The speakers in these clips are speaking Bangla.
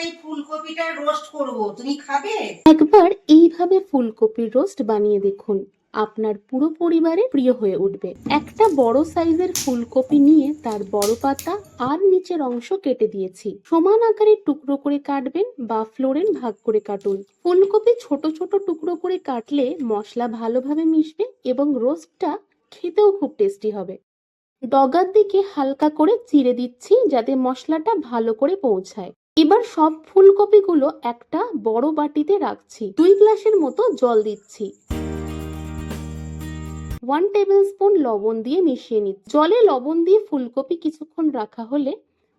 এই ফুলকপিটা রোস্ট করব। তুমি খাবে? একবার এইভাবে ফুলকপির রোস্ট বানিয়ে দেখুন। আপনার পুরো পরিবারে প্রিয় হয়ে উঠবে। একটা বড় সাইজের ফুলকপি নিয়ে তার বড় পাতা আর নিচের অংশ কেটে দিয়েছি। সমান আকারে টুকরো করে কাটবেন বা ফ্লোরেন ভাগ করে কাটুন। ফুলকপি ছোট ছোট টুকরো করে কাটলে মশলা ভালোভাবে মিশবে এবং রোস্টটা খেতেও খুব টেস্টি হবে। ডগার দিকে হালকা করে চিড়ে দিচ্ছি যাতে মশলাটা ভালো করে পৌঁছায়। এবার সব ফুলকপিগুলো একটা বড় বাটিতে রাখছি। দুই গ্লাসের মতো জল দিচ্ছি। ওয়ান টেবিল স্পুন লবণ দিয়ে মিশিয়ে নিচ্ছি। জলে লবণ দিয়ে ফুলকপি কিছুক্ষণ রাখা হলে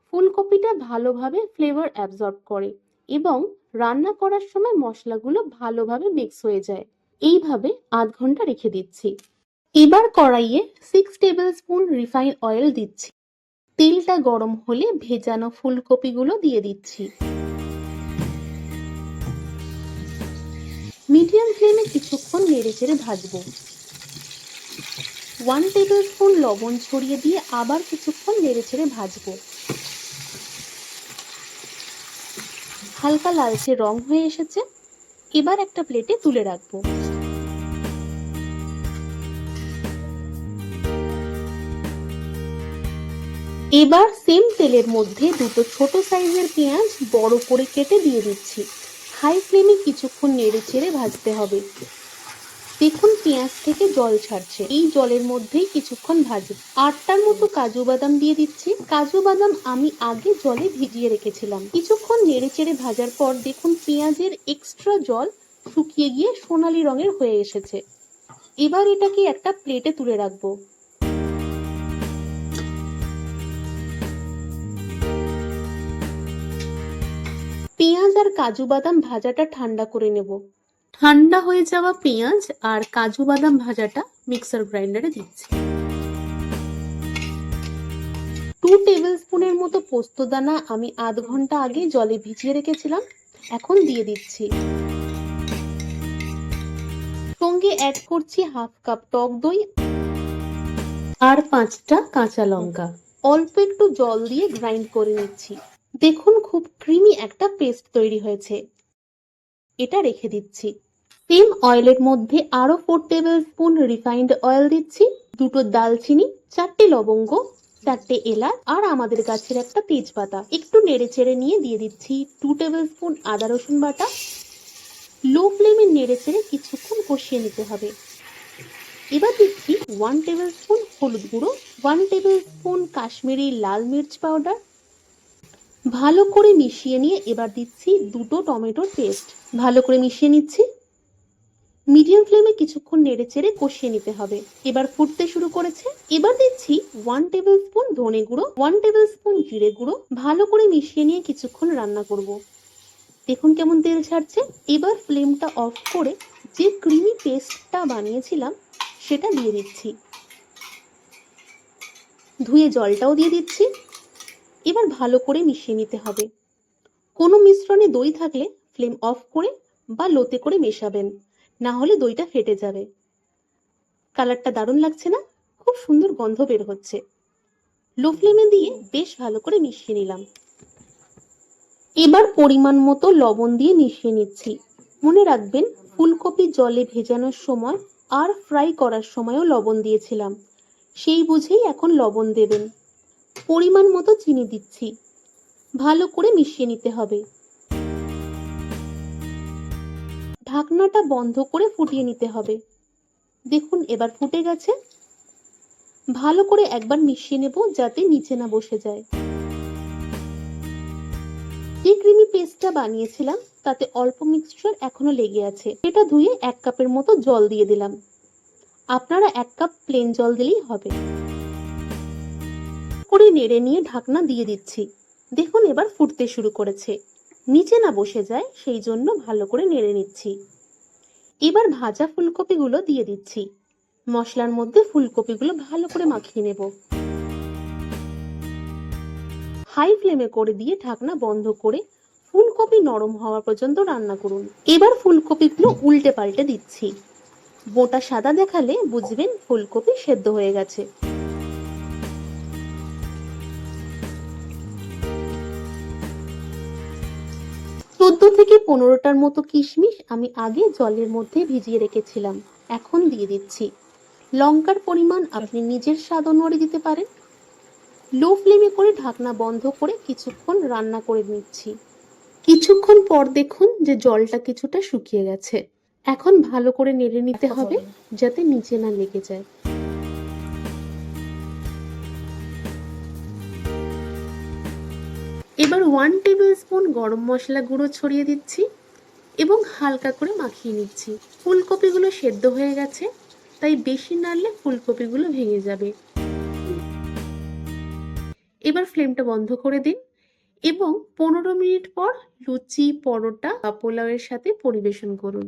ফুলকপিটা ভালোভাবে ফ্লেভার অ্যাবজর্ব করে এবং রান্না করার সময় মশলাগুলো ভালোভাবে মিক্স হয়ে যায়। এইভাবে আধ ঘণ্টা রেখে দিচ্ছি। এবার কড়াইয়ে six tablespoon refine oil দিচ্ছি। তেলটা গরম হলে ভেজানো ফুলকপিগুলো দিয়ে দিচ্ছি। মিডিয়াম ফ্লেমে কিছুক্ষণ নেড়ে চেড়ে ভাজবো। ওয়ান টেবিল স্পুন লবণ ছড়িয়ে দিয়ে আবার কিছুক্ষণ নেড়ে চেড়ে ভাজবো। হালকা লালচে রং হয়ে এসেছে। এবার একটা প্লেটে তুলে রাখব। এবার সেম তেলের মধ্যে দুটো ছোট সাইজের পেঁয়াজ বড় করে কেটে দিয়ে দিচ্ছি। হাই ফ্লেমে কিছুক্ষণ নেড়ে চেড়ে ভাজতে হবে। দেখুন পেঁয়াজ থেকে জল ছাড়ছে। এই জলের মধ্যেই কিছুক্ষণ ভাজব আটটার মতো কাজু বাদাম দিয়ে দিচ্ছি। কাজু বাদাম আমি আগে জলে ভিজিয়ে রেখেছিলাম। কিছুক্ষণ নেড়ে চেড়ে ভাজার পর দেখুন পেঁয়াজের এক্সট্রা জল শুকিয়ে গিয়ে সোনালী রঙের হয়ে এসেছে। এবার এটাকে একটা প্লেটে তুলে রাখব। পেঁয়াজ আর কাজু বাদাম ভাজাটা ঠান্ডা করে নেব। ঠান্ডা হয়ে যাওয়া পেঁয়াজ আর কাজু বাদাম ভাজাটা মিক্সার গ্রাইন্ডারে দিচ্ছি। টু টেবিল স্পুনের মতো পোস্ত দানা আমি আধ ঘণ্টা আগে জলে ভিজিয়ে রেখেছিলাম এখন দিয়ে দিচ্ছি। সঙ্গে অ্যাড করছি হাফ কাপ টক দই আর পাঁচটা কাঁচা লঙ্কা। অল্প একটু জল দিয়ে গ্রাইন্ড করে নিচ্ছি। দেখুন খুব ক্রিমি একটা পেস্ট তৈরি হয়েছে। এটা রেখে দিচ্ছি। সেম অয়েলের মধ্যে আরও four tablespoon refined oil দিচ্ছি, দুটো দালচিনি, চারটে লবঙ্গ, চারটে এলাচ আর আমাদের গাছের একটা তেজপাতা। একটু নেড়ে চেড়ে নিয়ে দিয়ে দিচ্ছি টু টেবিল স্পুন আদা রসুন বাটা। লো ফ্লেমে নেড়ে চেড়ে কিছুক্ষণ কষিয়ে নিতে হবে। এবার দিচ্ছি ওয়ান টেবিল স্পুন হলুদ গুঁড়ো ওয়ান টেবিল স্পুন কাশ্মীরি লাল মির্চ পাউডার ভালো করে মিশিয়ে নিয়ে এবার দিচ্ছি দুটো টমেটোর পেস্ট। ভালো করে মিশিয়ে নিচ্ছি। মিডিয়াম ফ্লেমে কিছুক্ষণ নেড়ে চেড়ে কষিয়ে নিতে হবে। এবার ফুটতে শুরু করেছে। এবার দিচ্ছি ওয়ান টেবিল স্পুন ধনে গুঁড়ো ওয়ান টেবিল স্পুন জিরে গুঁড়ো। ভালো করে মিশিয়ে নিয়ে কিছুক্ষণ রান্না করব। দেখুন কেমন তেল ছাড়ছে। এবার ফ্লেমটা অফ করে যে ক্রিমি পেস্টটা বানিয়েছিলাম, সেটা দিয়ে দিচ্ছি। ধুয়ে জলটাও দিয়ে দিচ্ছি। এবার ভালো করে মিশিয়ে নিতে হবে। কোনো মিশ্রণে দই থাকলে ফ্লেম অফ করে বা লোতে করে মেশাবেন, না হলে দইটা ফেটে যাবে। কালারটা দারুণ লাগছে না? খুব সুন্দর গন্ধ বের হচ্ছে। লো ফ্লেমে দিয়ে বেশ ভালো করে মিশিয়ে নিলাম। এবার পরিমাণ মতো লবণ দিয়ে মিশিয়ে নিচ্ছি। মনে রাখবেন, ফুলকপি জলে ভেজানোর সময় আর ফ্রাই করার সময়ও লবণ দিয়েছিলাম। সেই বুঝেই এখন লবণ দেবেন। পরিমাণ মতো চিনি দিচ্ছি। ভালো করে মিশিয়ে নিতে হবে। ঢাকনাটা বন্ধ করে ফুটিয়ে নিতে হবে। দেখুন, এবার ফুটে গেছে। ভালো করে একবার মিশিয়ে নেব যাতে নিচে না বসে যায়। যে ক্রিমি পেস্টটা বানিয়েছিলাম, তাতে অল্প মিক্সচার এখনও লেগে আছে। এটা ধুয়ে এক কাপের মতো জল দিয়ে দিলাম। আপনারা এক কাপ প্লেন জল দিলেই হবে। করে নেড়ে নিয়ে ঢাকনা দিয়ে দিচ্ছি। দেখুন এবার ফুটতে শুরু করেছে। নিচে না বসে যায়, সেই জন্য ভালো করে নেড়ে নিচ্ছি। এবার ভাজা ফুলকপিগুলো দিয়ে দিচ্ছি। মশলার মধ্যে ফুলকপিগুলো ভালো করে মাখিয়ে নেব। হাই ফ্লেমে করে দিয়ে ঢাকনা বন্ধ করে ফুলকপি নরম হওয়া পর্যন্ত রান্না করুন। এবার ফুলকপিগুলো উল্টে পাল্টে দিচ্ছি। বোটা সাদা দেখালে বুঝবেন ফুলকপি সেদ্ধ হয়ে গেছে। চোদ্দ থেকে পনেরোটার মতো কিশমিশ আমি আগে জলের মধ্যে ভিজিয়ে রেখেছিলাম। এখন দিয়ে দিচ্ছি। লঙ্কার পরিমাণ আপনি নিজের স্বাদ অনুযায়ী দিতে পারেন। লো ফ্লেমে করে ঢাকনা বন্ধ করে কিছুক্ষণ রান্না করে নিচ্ছি। কিছুক্ষণ পর দেখুন যে জলটা কিছুটা শুকিয়ে গেছে। এখন ভালো করে নেড়ে নিতে হবে যাতে নিচে না লেগে যায়। এবার ওয়ান টেবিল স্পুন গরম মশলা গুঁড়ো ছড়িয়ে দিচ্ছি এবং হালকা করে মাখিয়ে নিচ্ছি। ফুলকপিগুলো সেদ্ধ হয়ে গেছে, তাই বেশি নাড়লে ফুলকপিগুলো ভেঙে যাবে। এবার ফ্লেমটা বন্ধ করে দিন এবং পনেরো মিনিট পর লুচি, পরোটা বা পোলাওয়ের সাথে পরিবেশন করুন।